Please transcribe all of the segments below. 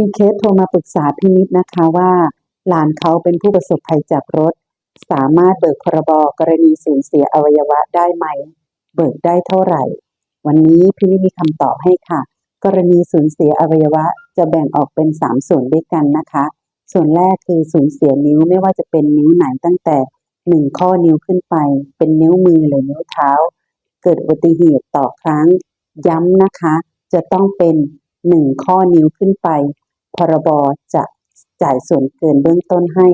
มีเคสโทรมาปรึกษาพี่นิดนะคะว่าหลานเขาเป็นผู้ประสบภัยจากรถ สามารถเบิกพรบกรณีสูญเสียอวัยวะได้ไหม เบิกได้เท่าไหร่ วันนี้พี่นิดมีคำตอบให้ค่ะ กรณีสูญเสียอวัยวะจะแบ่งออกเป็น 3 ส่วนด้วยกันนะคะ ส่วนแรกคือสูญเสียนิ้วไม่ว่าจะเป็นนิ้วไหนตั้งแต่ 1 ข้อนิ้วขึ้นไป เป็นนิ้วมือหรือนิ้วเท้า เกิดอุบัติเหตุต่อครั้ง ย้ำนะคะ จะต้องเป็น 1 ข้อนิ้วขึ้นไป พรบจะจ่ายส่วนเกินเบื้องต้นให้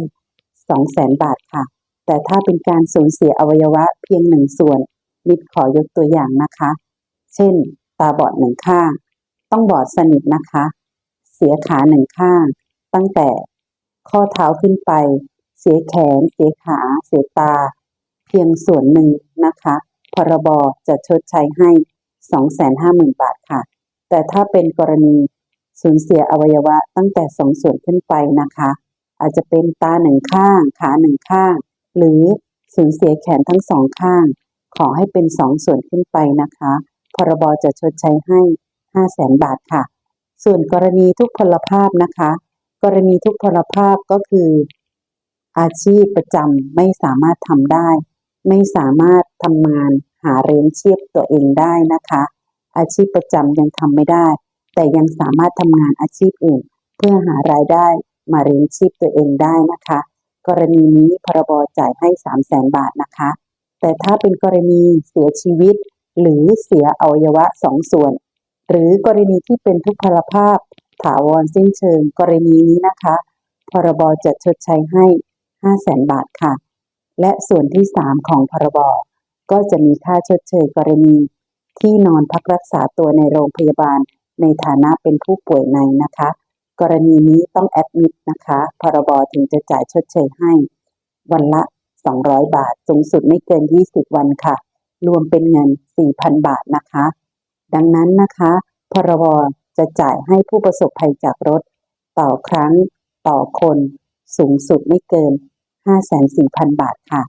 200,000 บาทค่ะ แต่ถ้าเป็นการสูญเสียอวัยวะเพียงหนึ่งส่วนนิดขอยกตัวอย่างนะคะ เช่น ตาบอดหนึ่งข้าง ต้องบอดสนิทนะคะ เสียขาหนึ่งข้าง ตั้งแต่ข้อเท้าขึ้นไป เสียแขน เสียขา เสียตา เพียงส่วนหนึ่งนะคะ พรบจะชดใช้ให้ 250,000 บาทค่ะ แต่ถ้าเป็นกรณี สูญเสียอวัยวะตั้งแต่สองส่วนขึ้นไปนะคะ อาจจะเป็นตาหนึ่งข้าง ขาหนึ่งข้าง หรือสูญเสียแขนทั้งสองข้าง ขอให้เป็นสองส่วนขึ้นไปนะคะ พรบจะชดใช้ให้5 0 0แสนบาทค่ะ ส่วนกรณีทุกพลภาพนะคะ กรณีทุกพลภาพก็คือ อาชีพประจำไม่สามารถทำได้ ไม่สามารถทำงานหาเลี้ยงชีพตัวเองได้นะคะ อาชีพประจำยังทำไม่ได้ แต่ยังสามารถทำงานอาชีพอื่น เพื่อหารายได้มาเลี้ยงชีพตัวเองได้นะคะ กรณีนี้พรบจ่ายให้3 0 0แสนบาทนะคะ แต่ถ้าเป็นกรณีเสียชีวิต หรือเสียอวัยวะสองส่วน หรือกรณีที่เป็นทุพพลภาพ ถาวรสิ้นเชิงกรณีนี้นะคะ พรบจะชดใช้ให้ 5 0 0แสนบาทค่ะ และส่วนที่ 3 ของพรบก็จะมีค่าชดเชยกรณี ที่นอนพักรักษาตัวในโรงพยาบาล ในฐานะเป็นผู้ป่วยในนะคะ กรณีนี้ต้องแอดมิดนะคะพรบถึงจะจ่ายชดเชยให้ วันละ 200 บาท สูงสุดไม่เกิน 20 วันค่ะ รวมเป็นเงิน 4,000 บาทนะคะ ดังนั้นนะคะ พรบจะจ่ายให้ผู้ประสบภัยจากรถ ต่อครั้งต่อคนสูงสุดไม่เกิน54,000 บาทค่ะ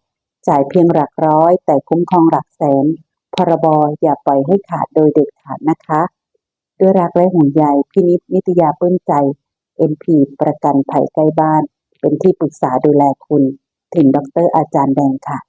จ่ายเพียงหลักร้อยแต่คุ้มครองหลักแสน พรบอย่าปล่อยให้ขาดโดยเด็ดขาดนะคะ ด้วยรักและห่วงใยพินิษนิตยาปลื้มใจ MP ประกันภัยใกล้บ้าน เป็นที่ปรึกษาดูแลคุณ ถึงดรอาจารย์แดงค่ะ